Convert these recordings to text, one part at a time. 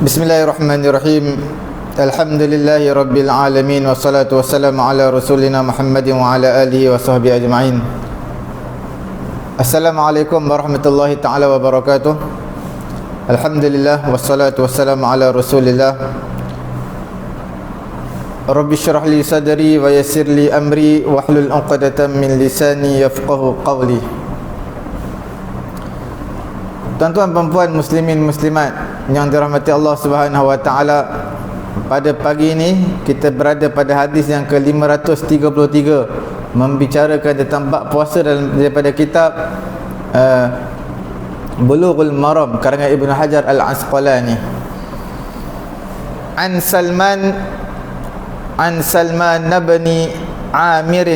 بسم الله الرحمن الرحيم الحمد لله رب العالمين والصلاة والسلام على رسولنا محمد وعلى آله وصحبه أجمعين السلام عليكم ورحمة الله تعالى وبركاته الحمد لله والصلاة والسلام على رسول الله رب اشرح لي صدري ويسر لي أمري واحلل عقدة من لساني يفقه قولي Tuan-tuan perempuan muslimin muslimat. Yang dirahmati Allah Subhanahu wa taala pada pagi ini kita berada pada hadis yang ke-533 membicarakan tentang bab puasa dalam daripada kitab uh, Bulughul Maram karangan Ibnu Hajar Al-Asqalani. An Salman An Salman bin Amir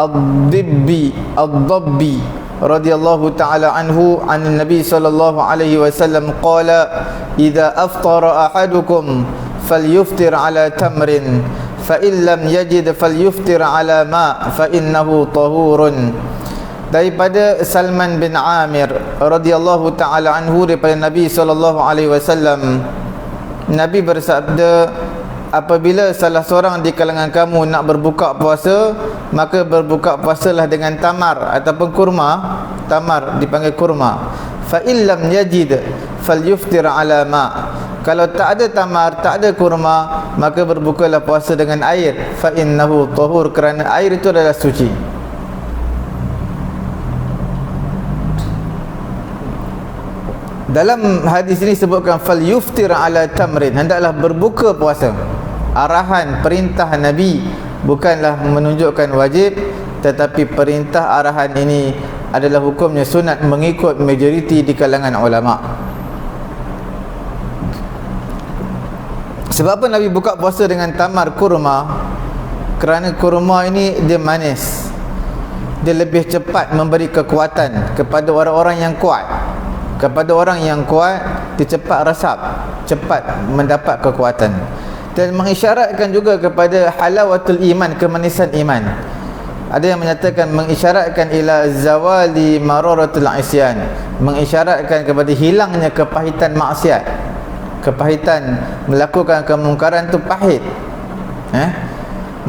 Ad-Dibbi Ad-Dabbi radhiyallahu ta'ala anhu an nabi sallallahu alaihi wasallam qala idza aftara ahadukum falyuftir ala tamrin. Fa in lam yajid falyuftir ala ma fa innahu tahurun. Daripada Salman bin Amir radhiyallahu ta'ala anhu daripada Nabi sallallahu alaihi wasallam Nabi bersabda apabila salah seorang di kalangan kamu nak berbuka puasa maka berbuka puasalah dengan tamar ataupun kurma. Tamar dipanggil kurma. Fa illam yajid falyuftir ala ma. Kalau tak ada tamar tak ada kurma maka berbukalah puasa dengan air. Fa innahu tahur kerana air itu adalah suci. Dalam hadis ini sebutkan fal yuftir ala tamrin. Hendaklah berbuka puasa. Arahan perintah Nabi bukanlah menunjukkan wajib tetapi perintah arahan ini adalah hukumnya sunat mengikut majoriti di kalangan ulama. Sebab apa Nabi buka puasa dengan tamar kurma? Kerana kurma ini dia manis. Dia lebih cepat memberi kekuatan kepada orang-orang yang kuat kepada orang yang kuat dia cepat resap cepat mendapat kekuatan dan mengisyaratkan juga kepada halawatul iman kemanisan iman. Ada yang menyatakan mengisyaratkan ila zawali mararatul isyan. Mengisyaratkan kepada hilangnya kepahitan maksiat. Kepahitan melakukan kemungkaran tu pahit. Eh?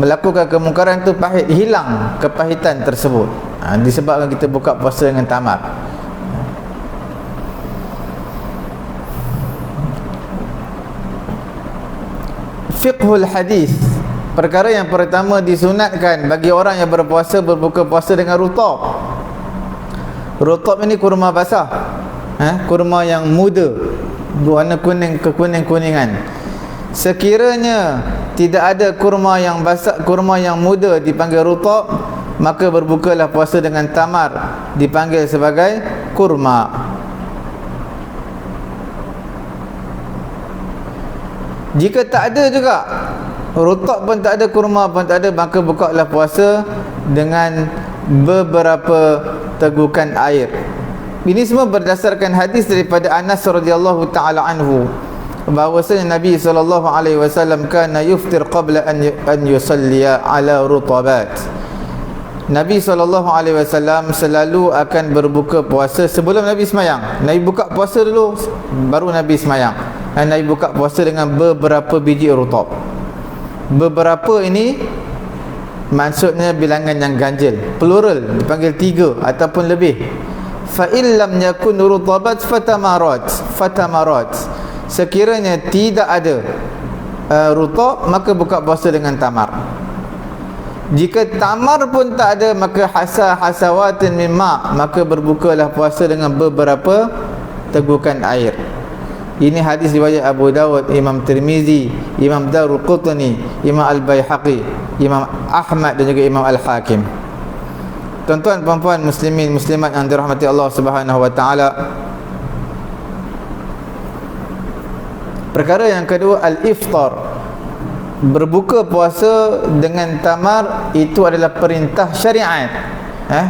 Melakukan kemungkaran tu pahit hilang kepahitan tersebut. Ha, disebabkan kita buka puasa dengan tamat fiqhul hadis. Perkara yang pertama disunatkan bagi orang yang berpuasa berbuka puasa dengan rutab rutab ini kurma basah eh, kurma yang muda warna kuning kekuning-kuningan. Sekiranya tidak ada kurma yang basah kurma yang muda dipanggil rutab maka berbukalah puasa dengan tamar dipanggil sebagai kurma Jika tak ada juga Rotok pun tak ada, kurma pun tak ada Maka buka lah puasa Dengan beberapa tegukan air. Ini semua berdasarkan hadis daripada Anas radhiyallahu taala anhu. Bahwasanya Nabi wasallam kana yuftir qabla an an yusalliya ala rutabat. Nabi wasallam selalu akan berbuka puasa sebelum Nabi semayang. Nabi buka puasa dulu baru Nabi semayang Nabi buka puasa dengan beberapa biji rutab beberapa ini maksudnya bilangan yang ganjil plural dipanggil tiga ataupun lebih. Fa illam yakun rutabat fatamarat fatamarat sekiranya tidak ada uh, rutab maka buka puasa dengan tamar. Jika tamar pun tak ada maka hasa hasawatin min ma maka berbukalah puasa dengan beberapa tegukan air ini hadis riwayat Abu Dawud, Imam Tirmizi, Imam Darul Qutni, Imam Al-Baihaqi, Imam Ahmad dan juga Imam Al-Hakim. Tuan-tuan puan-puan muslimin muslimat yang dirahmati Allah Subhanahu wa taala. Perkara yang kedua al-iftar. Berbuka puasa dengan tamar itu adalah perintah syariat. Eh?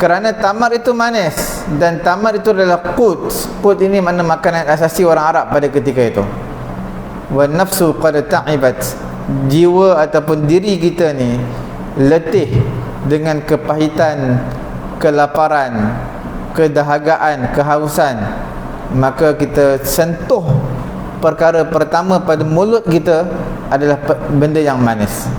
Kerana tamar itu manis dan tamar itu adalah qut qut ini mana makanan asasi orang Arab pada ketika itu. Wa nafsu qad ta'ibat. Jiwa ataupun diri kita ni letih dengan kepahitan kelaparan kedahagaan kehausan. Maka kita sentuh perkara pertama pada mulut kita adalah benda yang manis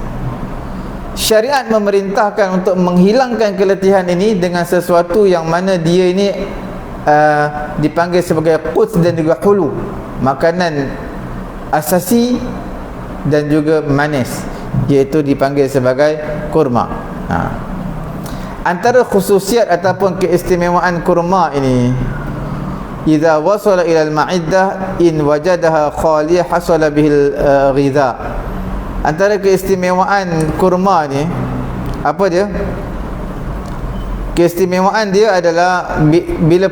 syariat memerintahkan untuk menghilangkan keletihan ini dengan sesuatu yang mana dia ini uh, dipanggil sebagai quds dan juga hulu makanan asasi dan juga manis iaitu dipanggil sebagai kurma ha. antara khususiat ataupun keistimewaan kurma ini idza wasala ila al-ma'iddah in wajadaha khaliyah hasala bihil uh, ghidha antara keistimewaan kurma ni apa dia? Keistimewaan dia adalah bila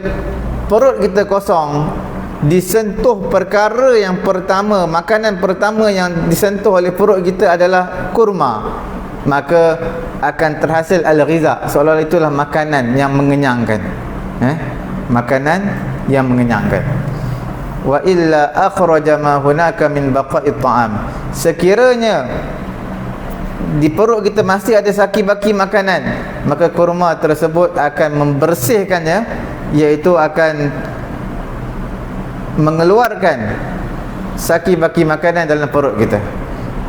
perut kita kosong disentuh perkara yang pertama makanan pertama yang disentuh oleh perut kita adalah kurma. Maka akan terhasil al-ghiza. Seolah-olah itulah makanan yang mengenyangkan. Eh? makanan yang mengenyangkan. Wa illa akhraja ma hunaka min baqa'i ta'am sekiranya di perut kita masih ada saki-baki makanan maka kurma tersebut akan membersihkannya iaitu akan mengeluarkan saki-baki makanan dalam perut kita.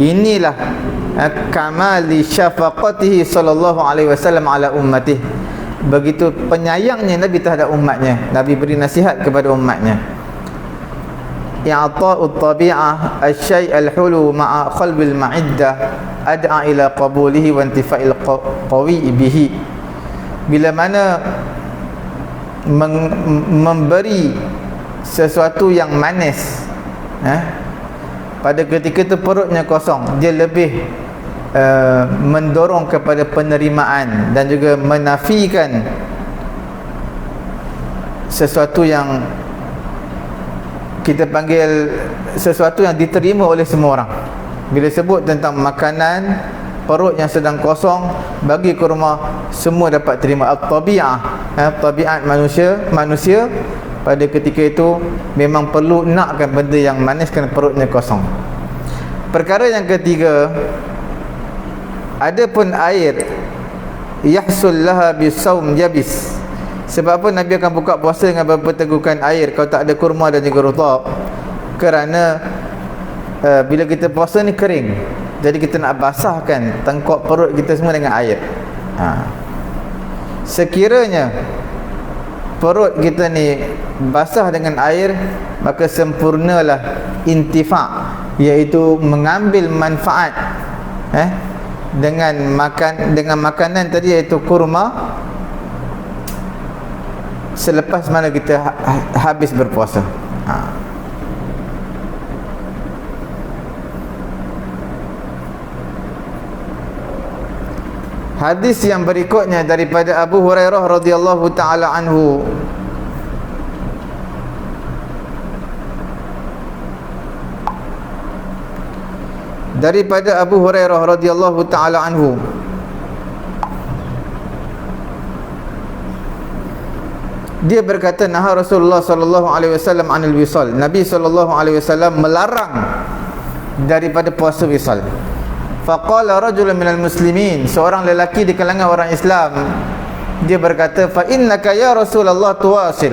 Inilah kamali syafaqatihi sallallahu alaihi wasallam ala ummatihi. Begitu penyayangnya Nabi terhadap umatnya Nabi beri nasihat kepada umatnya i'ta'u tabi'ah asy-syai' al-hulu ma'a qalbil ma'iddah ad'a ila qabulihi wa intifa'il qawi bihi bila mana memberi sesuatu yang manis eh? pada ketika itu perutnya kosong dia lebih uh, mendorong kepada penerimaan dan juga menafikan sesuatu yang kita panggil sesuatu yang diterima oleh semua orang. Bila sebut tentang makanan perut yang sedang kosong bagi kurma semua dapat terima. At-tabi'ah eh, tabiat manusia manusia pada ketika itu memang perlu nakkan benda yang manis kerana perutnya kosong. Perkara yang ketiga ada pun air yahsul laha bisawm jabis sebab apa Nabi akan buka puasa dengan berpetegukan air? Kalau tak ada kurma dan juga rutab kerana uh, bila kita puasa ni kering. Jadi kita nak basahkan tengkok perut kita semua dengan air. Ha. sekiranya perut kita ni basah dengan air maka sempurnalah intifa iaitu mengambil manfaat eh dengan makan dengan makanan tadi iaitu kurma selepas mana kita ha, ha- habis berpuasa. Ha. hadis yang berikutnya daripada Abu Hurairah radhiyallahu taala anhu. Daripada Abu Hurairah radhiyallahu taala anhu dia berkata nah Rasulullah sallallahu alaihi wasallam anil wisal. Nabi sallallahu alaihi wasallam melarang daripada puasa wisal. Faqala rajulun minal muslimin seorang lelaki di kalangan orang Islam. Dia berkata fa innaka ya Rasulullah tuwasil.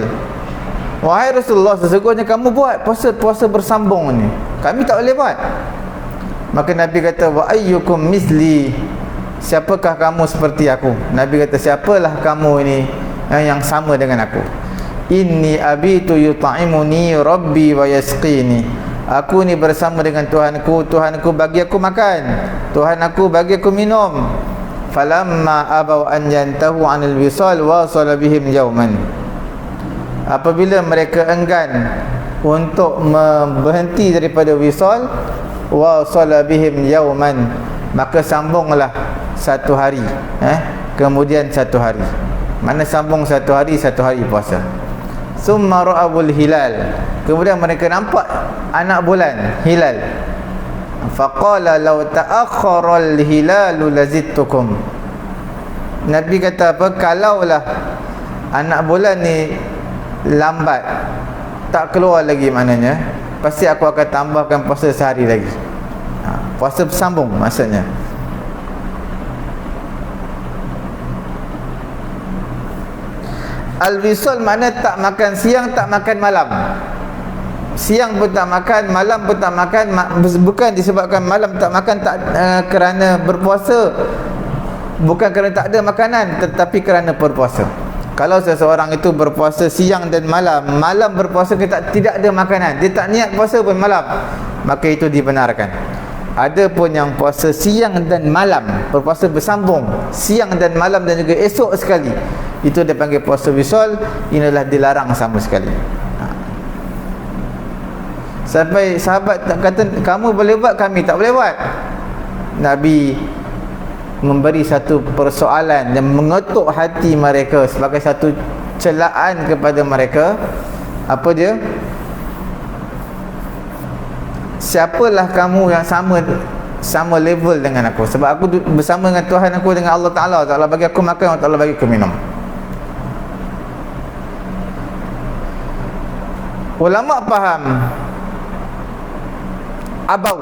Wahai Rasulullah sesungguhnya kamu buat puasa puasa bersambung ni. Kami tak boleh buat. Maka Nabi kata wa ayyukum misli? Siapakah kamu seperti aku? Nabi kata siapalah kamu ini eh, yang sama dengan aku. Inni abitu yut'imuni rabbi wa yasqini. Aku ni bersama dengan Tuhanku. Tuhanku bagi aku makan. Tuhan aku bagi aku minum. Falamma abaw an yantahu anil wisal wasala bihim yawman apabila mereka enggan untuk berhenti daripada wisal wasala bihim yawman maka sambunglah satu hari eh? Kemudian satu hari mana sambung satu hari satu hari puasa. Summa ra'abul hilal. Kemudian mereka nampak anak bulan hilal. Faqala law ta'akhkhara al-hilal lazidtukum Nabi kata apa? Kalaulah anak bulan ni lambat tak keluar lagi maknanya pasti aku akan tambahkan puasa sehari lagi. Ha, puasa bersambung maksudnya Al-wisal makna tak makan siang, tak makan malam. Siang pun tak makan, malam pun tak makan, bukan disebabkan malam tak makan tak uh, kerana berpuasa. Bukan kerana tak ada makanan, tetapi kerana berpuasa. Kalau seseorang itu berpuasa siang dan malam, malam berpuasa kita tidak ada makanan, dia tak niat puasa pun malam, maka itu dibenarkan. Ada pun yang puasa siang dan malam, berpuasa bersambung, siang dan malam dan juga esok sekali. Itu dia panggil puasa wisol, inilah dilarang sama sekali. Ha. Sampai sahabat tak kata kamu boleh buat, kami tak boleh buat. Nabi memberi satu persoalan yang mengetuk hati mereka sebagai satu celaan kepada mereka apa dia siapalah kamu yang sama sama level dengan aku? Sebab aku bersama dengan Tuhan aku dengan Allah Ta'ala. Ta'ala bagi aku makan Allah Ta'ala bagi aku minum. Ulama faham abau.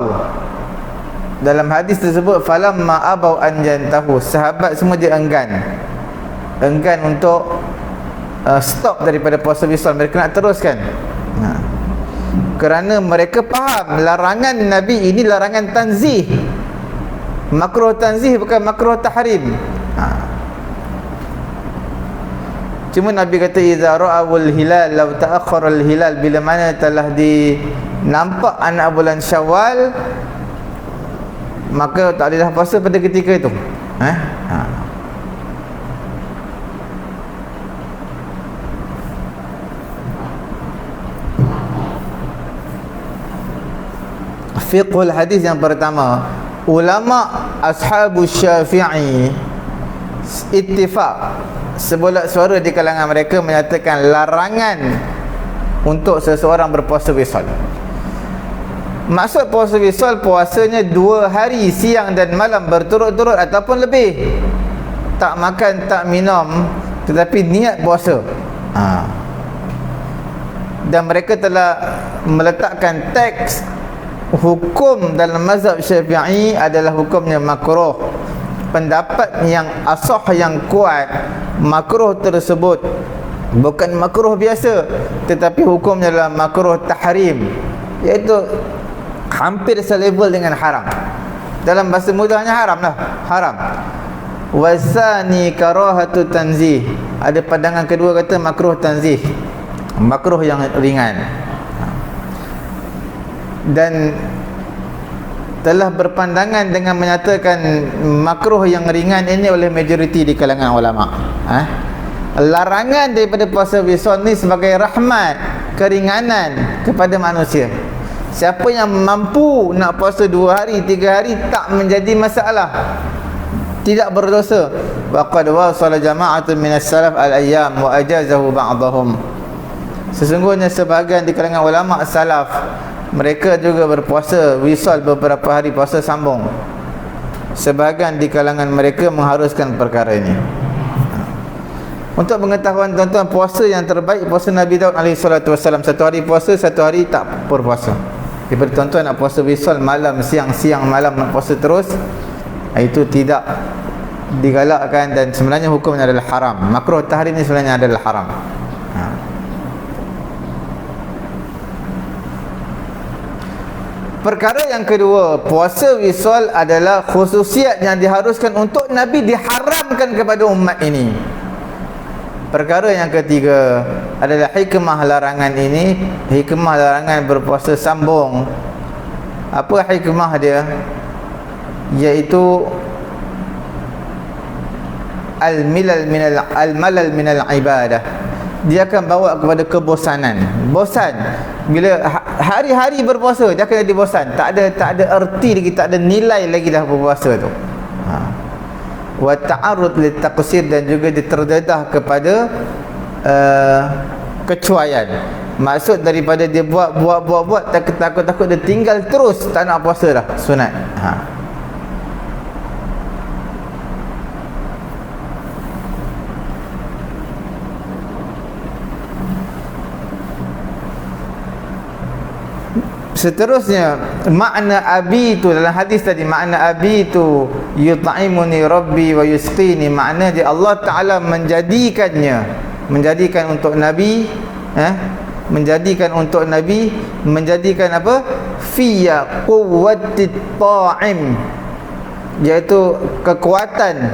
Dalam hadis tersebut falamma abau an tahu sahabat semua dia enggan. Enggan untuk uh, stop daripada puasa wisal mereka nak teruskan. Kerana mereka faham larangan Nabi ini larangan tanzih makruh tanzih bukan makruh tahrim ha. cuma Nabi kata iza ra'awul hilal law ta'akhkhara al hilal bila mana telah di nampak anak bulan syawal maka tak boleh dah puasa pada ketika itu eh? ha. Fiqhul hadis yang pertama ulama ashabu syafi'i ittifaq sebulat suara di kalangan mereka menyatakan larangan untuk seseorang berpuasa wisal Maksud puasa wisal puasanya dua hari siang dan malam berturut-turut ataupun lebih. Tak makan, tak minum Tetapi niat puasa. Ha. Dan mereka telah meletakkan teks Hukum dalam mazhab syafi'i adalah hukumnya makruh. Pendapat yang asah yang kuat Makruh tersebut Bukan makruh biasa Tetapi hukumnya adalah makruh tahrim Iaitu hampir selevel dengan haram. Dalam bahasa mudahnya haram lah haram. Wasani karahatu tanzih. Ada pandangan kedua kata makruh tanzih makruh yang ringan dan telah berpandangan dengan menyatakan makruh yang ringan ini oleh majoriti di kalangan ulama ha? larangan daripada puasa wisol ni sebagai rahmat keringanan kepada manusia Siapa yang mampu nak puasa dua hari, tiga hari tak menjadi masalah. Tidak berdosa. Waqad wasala jama'atun minas salaf al-ayyam wa ajazahu ba'dahum. Sesungguhnya sebahagian di kalangan ulama salaf mereka juga berpuasa wisal beberapa hari puasa sambung. Sebahagian di kalangan mereka mengharuskan perkara ini. Untuk pengetahuan tuan-tuan puasa yang terbaik puasa Nabi Daud alaihi salatu wasallam satu hari puasa satu hari tak berpuasa. Daripada tuan-tuan nak puasa wisal malam, siang, siang, malam nak puasa terus Itu tidak digalakkan dan sebenarnya hukumnya adalah haram Makruh tahrim ini sebenarnya adalah haram Perkara yang kedua Puasa wisal adalah khususiat yang diharuskan untuk Nabi diharamkan kepada umat ini Perkara yang ketiga adalah hikmah larangan ini, hikmah larangan berpuasa sambung. Apa hikmah dia? Yaitu al-milal minal al-malal minal ibadah. Dia akan bawa kepada kebosanan. Bosan. Bila ha-, hari-hari berpuasa, dia akan jadi bosan. Tak ada tak ada erti lagi, tak ada nilai lagi dah berpuasa tu. Ha. Wa ta'arrud li taqsir dan juga diterdedah kepada uh, kecuaian. Maksud daripada dia buat buat buat buat takut takut takut dia tinggal terus tak nak puasa dah. Sunat. Ha Seterusnya makna abi itu dalam hadis tadi makna abi itu yut'imuni rabbi wa yusqini. Makna dia Allah taala menjadikannya. Menjadikan untuk nabi eh? Menjadikan untuk nabi menjadikan apa? Fiya quwwatit ta'im iaitu kekuatan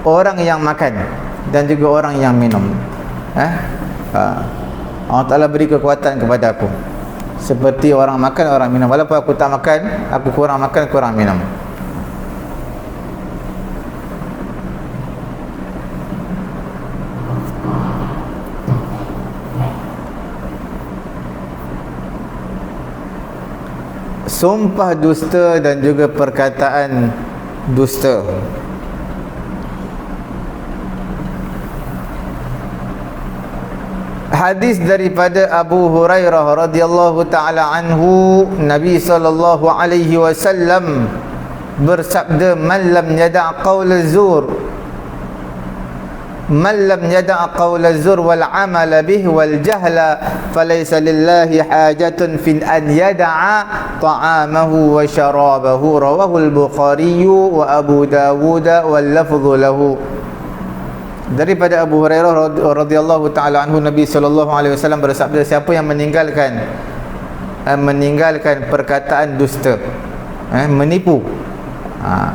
orang yang makan dan juga orang yang minum. Eh? Ha. Allah Taala beri kekuatan kepada aku seperti orang makan orang minum. Walaupun aku tak makan aku kurang makan kurang minum. Sumpah dusta dan juga perkataan dusta hadis daripada Abu Hurairah radhiyallahu taala anhu Nabi sallallahu alaihi wasallam bersabda man lam yada' qaul zur man lam yada' qaul zur wal amal bih wal jahla falaysa lillahi hajatun fi an yada'a ta'amahu wa sharabahu rawahu al-bukhari wa abu dawud wal lafdhu lahu daripada Abu Hurairah radhiyallahu taala anhu Nabi sallallahu alaihi wasallam bersabda siapa yang meninggalkan eh, meninggalkan perkataan dusta eh, menipu ha.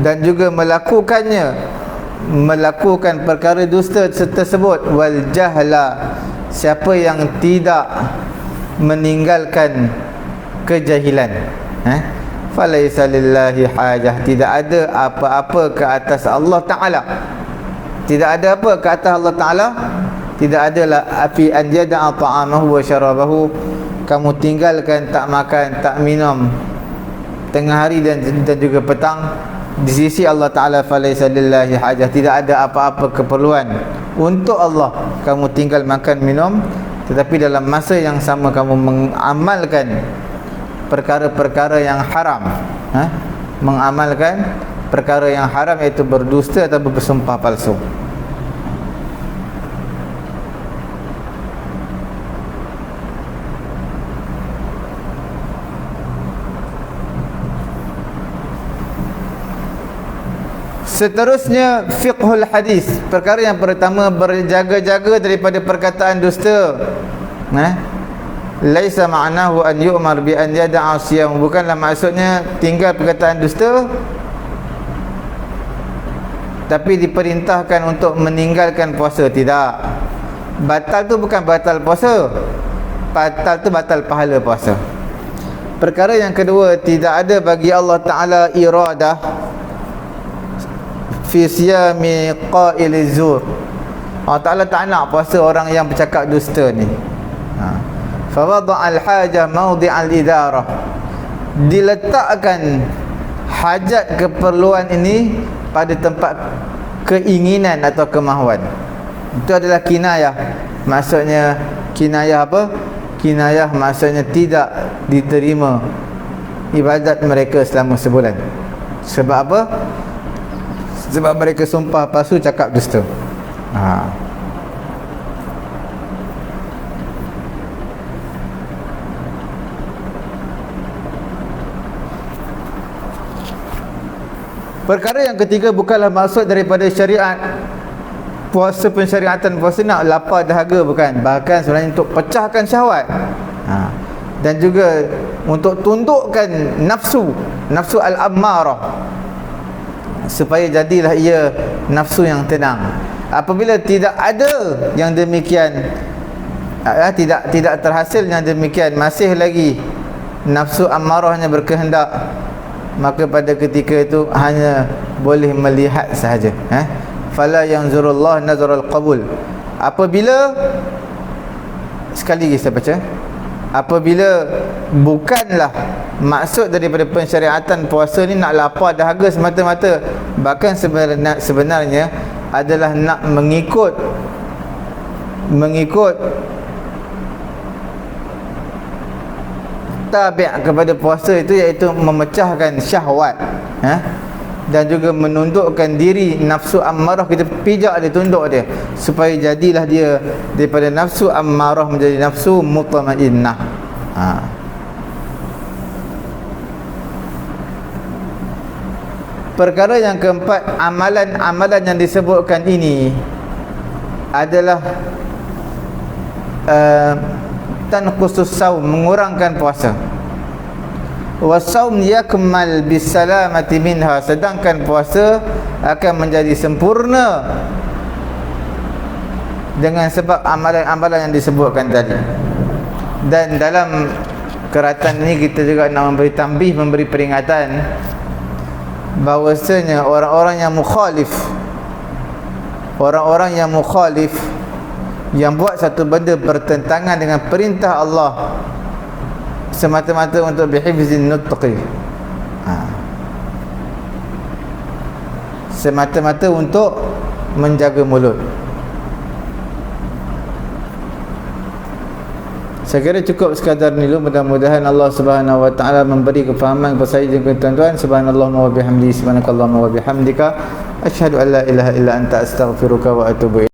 dan juga melakukannya melakukan perkara dusta tersebut wal jahla siapa yang tidak meninggalkan kejahilan eh falaisa lillahi hajah. Tidak ada apa-apa ke atas Allah taala. Tidak ada apa ke atas Allah taala. Tidak adalah api an yada'a ta'amahu wa syarabahu. Kamu tinggalkan tak makan tak minum tengah hari dan, dan juga petang di sisi Allah taala falaisa lillahi hajah. Tidak ada apa-apa keperluan untuk Allah. Kamu tinggal makan minum tetapi dalam masa yang sama kamu mengamalkan perkara-perkara yang haram ha? mengamalkan perkara yang haram iaitu berdusta atau bersumpah palsu Seterusnya fiqhul hadis. Perkara yang pertama berjaga-jaga daripada perkataan dusta. Nah, laisa ma'nahu an yu'mar bi an yada'a siyam. Bukanlah maksudnya tinggal perkataan dusta tapi diperintahkan untuk meninggalkan puasa. Tidak. Batal tu bukan batal puasa. Batal tu batal pahala puasa. Perkara yang kedua tidak ada bagi Allah taala iradah fi siyami qa'il zur. Allah taala tak nak puasa orang yang bercakap dusta ni. Ha fawada al-hajah maudi al-idarah diletakkan hajat keperluan ini pada tempat keinginan atau kemahuan. Itu adalah kinayah. Maksudnya kinayah apa? Kinayah maksudnya tidak diterima ibadat mereka selama sebulan. Sebab apa? Sebab mereka sumpah palsu cakap dusta ha Perkara yang ketiga bukanlah maksud daripada syariat. Puasa pensyariatan puasa nak lapar dahaga bukan? Bahkan sebenarnya untuk pecahkan syahwat. Ha. dan juga untuk tundukkan nafsu nafsu al-ammarah. Supaya jadilah ia nafsu yang tenang. Apabila tidak ada yang demikian ya, tidak tidak terhasil yang demikian masih lagi nafsu ammarahnya berkehendak maka pada ketika itu hanya boleh melihat sahaja eh fala yanzurullah nazarul qabul. Apabila sekali lagi saya baca apabila bukanlah maksud daripada pensyariatan puasa ni nak lapar dahaga semata-mata bahkan sebenarnya sebenarnya adalah nak mengikut mengikut tabi' kepada puasa itu iaitu memecahkan syahwat ha? dan juga menundukkan diri nafsu ammarah kita pijak dia tunduk dia supaya jadilah dia daripada nafsu ammarah menjadi nafsu mutmainnah ha. perkara yang keempat amalan-amalan yang disebutkan ini adalah uh, tanqusus saum mengurangkan puasa. Wasaum yakmal bisalamati minha sedangkan puasa akan menjadi sempurna dengan sebab amalan-amalan yang disebutkan tadi. Dan dalam keratan ini kita juga nak memberi tambih memberi peringatan bahawasanya orang-orang yang mukhalif orang-orang yang mukhalif yang buat satu benda bertentangan dengan perintah Allah semata-mata untuk bihifzin nutqi. Ha. semata-mata untuk menjaga mulut. Saya kira cukup sekadar ni dulu. Mudah-mudahan Allah Subhanahu wa taala memberi kefahaman kepada saya dan tuan-tuan. Subhanallah wa bihamdi subhanakallahumma wa bihamdika. Asyhadu an la ilaha illa anta astaghfiruka wa atubu